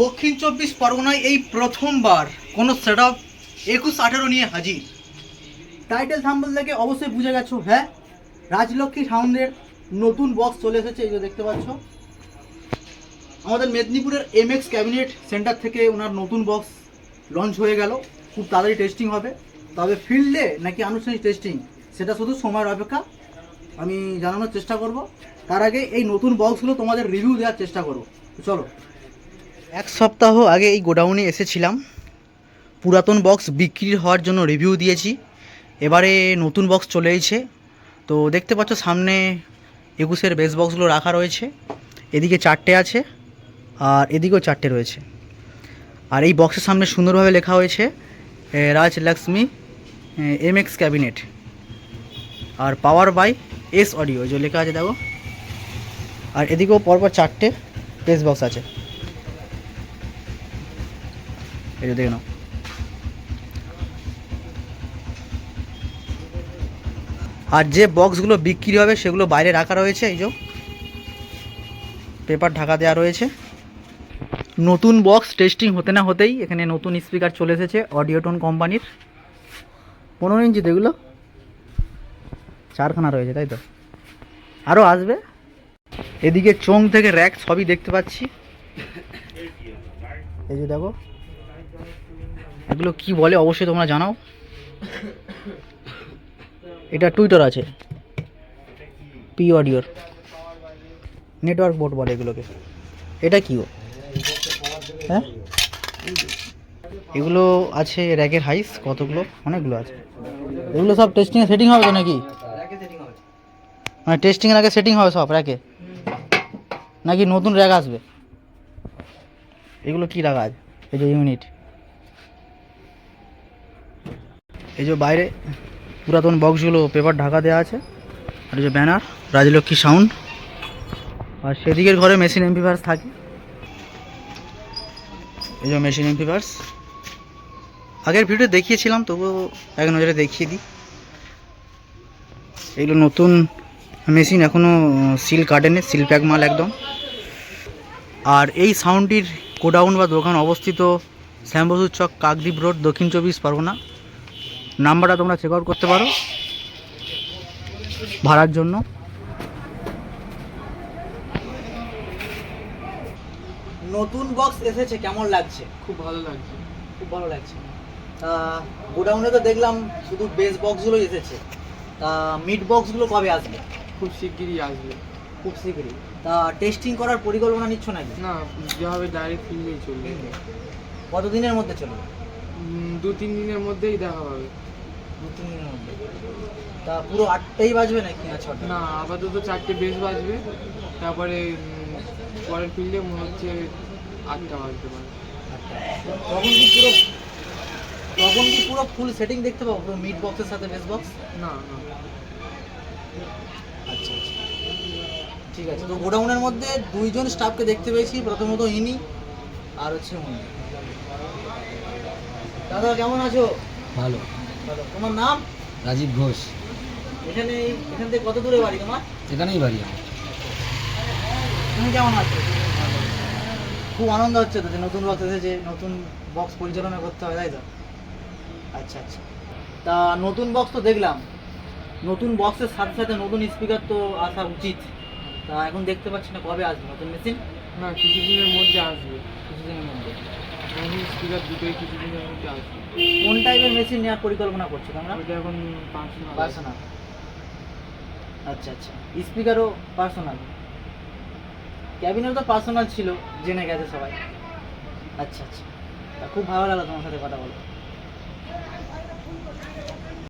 দক্ষিণ চব্বিশ পরগনায় এই প্রথমবার কোনো সেট আপ একুশ আঠেরো নিয়ে হাজির। টাইটেল থাম্বল থেকে অবশ্যই বুঝে গেছো হ্যাঁ? রাজলক্ষ্মী সাউন্ডের নতুন বক্স চলে এসেছে, এই যে দেখতে পাচ্ছ। আমাদের মেদিনীপুরের এমএক্স ক্যাবিনেট সেন্টার থেকে ওনার নতুন বক্স লঞ্চ হয়ে গেল। খুব তাড়াতাড়ি টেস্টিং হবে। তবে ফিল্ডে নাকি আনুষ্ঠানিক টেস্টিং সেটা শুধু সময়ের অপেক্ষা। আমি জানানোর চেষ্টা করব। তার আগে এই নতুন বক্সগুলো তোমাদের রিভিউ দেওয়ার চেষ্টা করব। চলো। এক সপ্তাহ আগে এই গোডাউনে এসেছিলাম। পুরাতন বক্স বিক্রি হওয়ার জন্য রিভিউ দিয়েছি। এবারে নতুন বক্স চলে এসেছে। তো দেখতে পাচ্ছ সামনে একুশের বেস বক্সগুলো রাখা রয়েছে। এদিকে চারটে আছে আর এদিকেও চারটে রয়েছে। আর এই বক্সের সামনে সুন্দরভাবে লেখা হয়েছে Raj Lakshmi M X cabinet R power by S audio যে লেখা আছে দেখো। আর এদিকেও পরপর চারটে বেস বক্স আছে। এই দেখে নাও। আর যে বক্সগুলো বিক্রি হবে, সেগুলো বাইরে রাখা রয়েছে, এই যে। পেপার ঢাকা দেওয়া রয়েছে। নতুন বক্স টেস্টিং হতে না হতেই এখানে নতুন স্পিকার চলে এসেছে অডিওটোন কোম্পানির পনেরো ইঞ্চি এগুলো। চারখানা রয়েছে, তাই তো? আরও আসবে। এদিকে চোং থেকে র্যাক সবই দেখতে পাচ্ছি। এই যে দেখো। এগুলো কি বলে অবশ্যই তোমরা জানাও। এটা টুইটার আছে। পি অডিওর নেটওয়ার্ক বোর্ড বলে এগুলোকে। এটা কি ও? হ্যাঁ? এগুলো আছে র্যাকের হাইস কতগুলো? অনেকগুলো আছে। এগুলো সব টেস্টিংয়ে সেটিং হবে তো নাকি? মানে টেস্টিংয়ের আগে সেটিং হবে সব র্যাকে নাকি নতুন র্যাক আসবে? এগুলো কি রাখা আছে এই যে ইউনিট এই যে বাইরে পুরাতন বক্সগুলো পেপার ঢাকা দেওয়া আছে, আর এই যে ব্যানার রাজলক্ষ্মী সাউন্ড আর সেদিকের ঘরে মেশিন এমপিভার্স থাকে। এই যে মেশিন এমপিভার্স আগের ভিডিও দেখিয়েছিলাম, তবুও এক নজরে দেখিয়ে দিই। এগুলো নতুন মেশিন এখনও সিল কাটেনি সিল প্যাক মাল একদম। আর এই সাউন্ডটির গোডাউন বা দোকান অবস্থিত শ্যামবসুর চক, কাকদ্বীপ রোড দক্ষিণ চব্বিশ পরগনা। নাম্বারটা তোমরা চেক আউট করতে পারো ভাড়ার জন্য। নতুন বক্স এসেছে কেমন লাগছে? খুব ভালো লাগছে। খুব ভালো লাগছে। তা গোডাউনে তো দেখলাম শুধু বেস বক্সগুলোই এসেছে। তা মিড বক্সগুলো কবে আসবে? খুব শিগগিরই আসবে। খুব শীঘ্রই তা টেস্টিং করার পরিকল্পনা নিচ্ছ নাকি? না যেভাবে ডাইরেক্ট ফিল্ডেই চলবে। কতদিনের মধ্যে চলবে? দু তিন দিনের মধ্যেই দেখা হবে। দু তিন দিনের মধ্যে। তা পুরো আটটাই বাজবে নাকি না ছটা? না আপাতত চারটে বেস বাজবে। তারপরে পরের ফিল্ডে মনে হচ্ছে আটটা বাজতে পারে। তখন কি পুরো তখন কি পুরো ফুল সেটিং দেখতে পাবো? পুরো মিড বক্সের সাথে বেস বক্স না না। আচ্ছা আচ্ছা। ঠিক আছে। তো গোডাউনের মধ্যে দুইজন স্টাফকে দেখতে পেয়েছি। প্রথমত ইনি আর হচ্ছে উনি। দাদা কেমন আছো? ভালো। দাদা তোমার নাম? রাজীব ঘোষ। এখানে এখান থেকে কত দূরে বাড়ি তোমার? এখানেই বাড়ি আমার। তুমি কেমন আছো? খুব আনন্দ হচ্ছে তো যে নতুন বক্স এসেছে নতুন বক্স পরিচালনা করতে হবে তাই তো? আচ্ছা আচ্ছা। তা নতুন বক্স তো দেখলাম। নতুন বক্সের সাথে সাথে নতুন স্পিকার তো আসা উচিত। তা এখন দেখতে পাচ্ছি না কবে আসবে নতুন মেশিন না কিছুদিনের মধ্যে আসবে কিছুদিনের মধ্যে। স্পিকার দুটোই কিছুদিনের মধ্যে আসবে। কোন টাইপের মেশিন নেওয়ার পরিকল্পনা করছ তোমরা? ওটা এখন পার্সোনাল পার্সোনাল আচ্ছা আচ্ছা। স্পিকারও পার্সোনাল ক্যাবিনেও তো পার্সোনাল ছিল জেনে গেছে সবাই। আচ্ছা আচ্ছা। তা খুব ভালো লাগল তোমার সাথে কথা বলে।